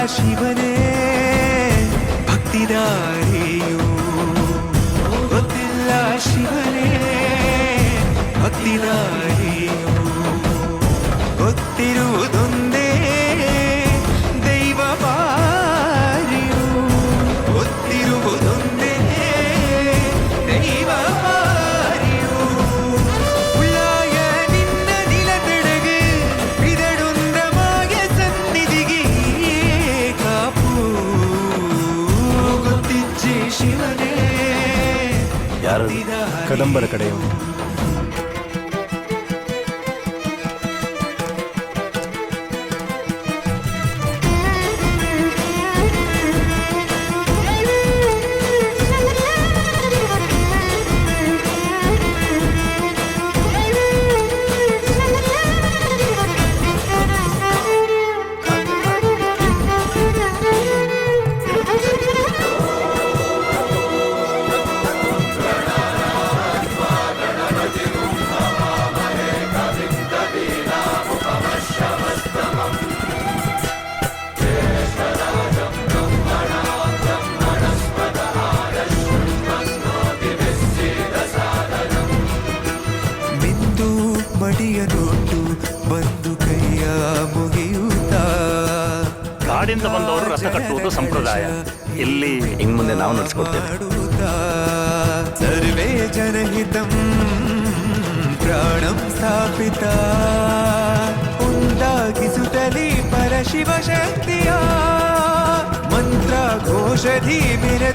ಶಿವನೇ ಭಕ್ತಿದಾರಿಯು ಗೊತ್ತಿಲ್ಲ ಶಿವನೇ ಭಕ್ತಿದಾರಿಯು ಗೊತ್ತಿರುವುದೊಂದೇ கதம்பர கடையம். ಮಿಂದು ಮಡಿಯ ನೋಟು ಬಂದು ಕೈಯ ಮುಗಿಯುತ್ತಾ? ಕಾಡಿಂದ ಬಂದವರು ರಥ ಕಟ್ಟುವುದು ಸಂಪ್ರದಾಯ. ಇಲ್ಲಿ ಇನ್ ಮುಂದೆ ನಾವು ನಡೆಸ್ಕೊಡ್ತೇವೆ ಸರ್ವೇ ಜನಹಿತಂ ಪ್ರಾಣಂ ಸ್ಥಾಪಿತ? ಉಂಟಾಗಿಸುತ್ತಲಿ ಪರಶಿವ ಶಕ್ತಿಯ ಮಂತ್ರ ಘೋಷಧಿ ಮೆರೆದು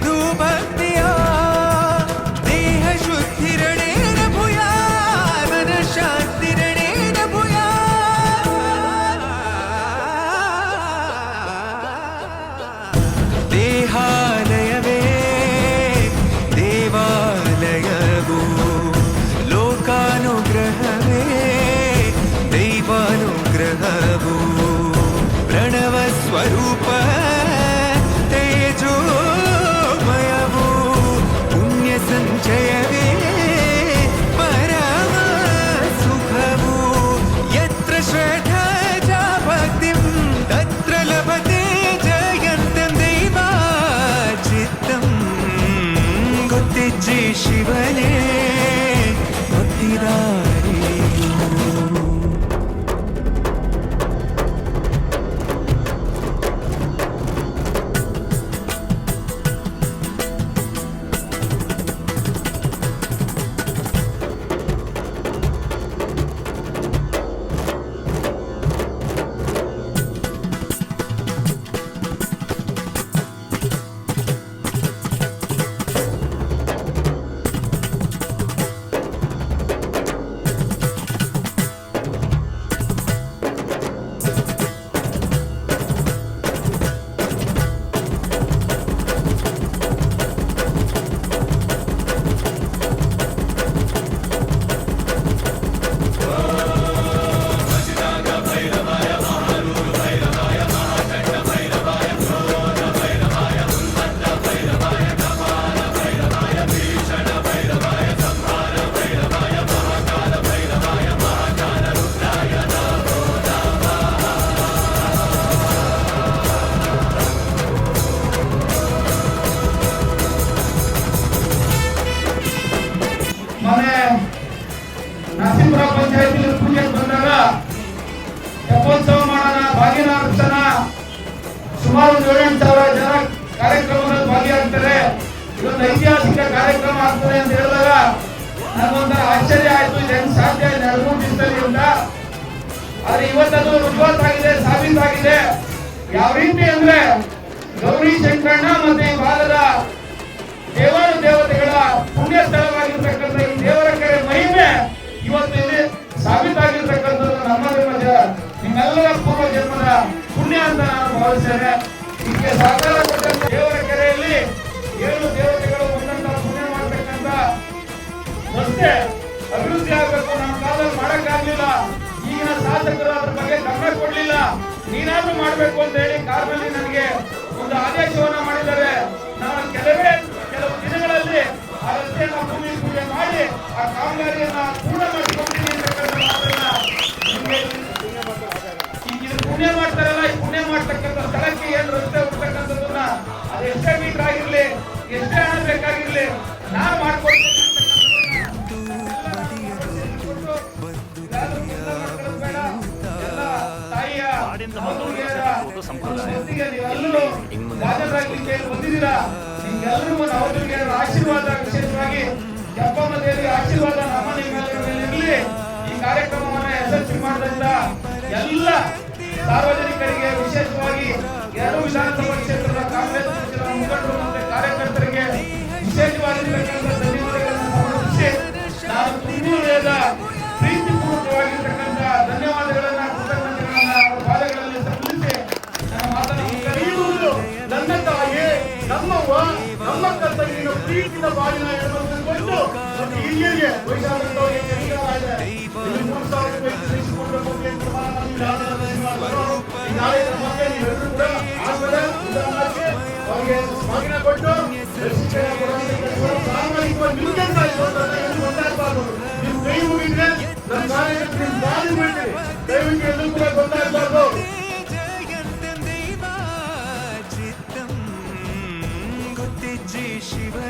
ശിവനേ. ಸುಮಾರು ಏಳೆಂಟು ಸಾವಿರ ಜನ ಕಾರ್ಯಕ್ರಮದಲ್ಲಿ ಭಾಗಿಯಾಗ್ತಾರೆ. ಇವತ್ತು ಐತಿಹಾಸಿಕ ಕಾರ್ಯಕ್ರಮ ಆಗ್ತದೆ ಅಂತ ಹೇಳಿದಾಗ ನನಗೊಂಥರ ಆಶ್ಚರ್ಯ ಆಯ್ತು. ಇದು ಹೆಂಗ್ ಸಾಧ್ಯ? ಮೂರು ದಿವಸದಲ್ಲಿ ಅಂತ ಆದ್ರೆ ಇವತ್ತದು ರುಜುವಾತಾಗಿದೆ, ಸಾಬೀತಾಗಿದೆ. ಯಾವ ರೀತಿ ಅಂದ್ರೆ ಗೌರಿ ಶಂಕರಣ್ಣ ಮತ್ತೆ ಈ ಭಾಗದ ದೇವಾನು ದೇವತೆಗಳ ಪುಣ್ಯ ಸ್ಥಳವಾಗಿರ್ತಕ್ಕಂಥ ಈ ದೇವರ ಕರೆ ಮಹಿಮೆ ಇವತ್ತು ಭಾವಿಸ್ತೇನೆ ಇದಕ್ಕೆ ಸಹಕಾರ ಕೊಟ್ಟಂತ ದೇವರ ಕೆರೆಯಲ್ಲಿ ಏಳು ದೇವತೆಗಳು ಒಂದಂತ ಪುಣ್ಯ ಮಾಡ್ತಕ್ಕಂಥ ರಸ್ತೆ ಅಭಿವೃದ್ಧಿ ಆಗಬೇಕು. ನಮ್ಮ ಕಾಲದಲ್ಲಿ ಮಾಡಕ್ಕಾಗ್ಲಿಲ್ಲ. ಈಗಿನ ಶಾಸಕರು ಅದ್ರ ಬಗ್ಗೆ ಗಮನ ಕೊಡ್ಲಿಲ್ಲ. ನೀನಾದ್ರೂ ಮಾಡಬೇಕು ಅಂತ ಹೇಳಿ ಕಾರ್ನಲ್ಲಿ ನನಗೆ ಒಂದು ಆದೇಶವನ್ನ ಮಾಡಿದ್ದಾರೆ. ನಾನು ಕೆಲವೇ, ಕೆಲವು ದಿನಗಳಲ್ಲಿ ಆ ರಸ್ತೆಯನ್ನ ಭೂಮಿ ಪೂಜೆ ಮಾಡಿ ಆ ಕಾಮಗಾರಿಯನ್ನ ಆಶೀರ್ವಾದ ವಿಶೇಷವಾಗಿ ದೇವಿ ಆಶೀರ್ವಾದ ನಮ್ಮ ಈ ಯಶಸ್ವಿ ಸಾರ್ವಜನಿಕರಿಗೆ ವಿಶೇಷವಾಗಿ ಎರಡು ವಿಧಾನಸಭಾ ಕ್ಷೇತ್ರ ನಮ್ಮವ್ವ ನಮ್ಮ ಕರ್ತವ್ಯ ಪ್ರೀತಿನ ಬಾಳಿನ ಎಡಬಂದು ಒಂದು ಇಲ್ಲಿಗೆ ಮಗಿನ ಕೊಟ್ಟು ಪ್ರಾಮಾಣಿಕವಾಗಿ ನಿಮ್ಗೆ ಒಂದಾಗಬಾರ್ದು ನಿಮ್ಮ ಕೈ ಮುಗಿದ್ರೆ ನಮ್ಮ ಕಾರ್ಯಕರ್ತರಿಂದ ದಾರಿ ಮಾಡಿ ದಯವಿಟ್ಟು ಎಲ್ಲೂ ಕೂಡ ಗೊತ್ತಾಗಬಾರ್ದು ஜி சிவ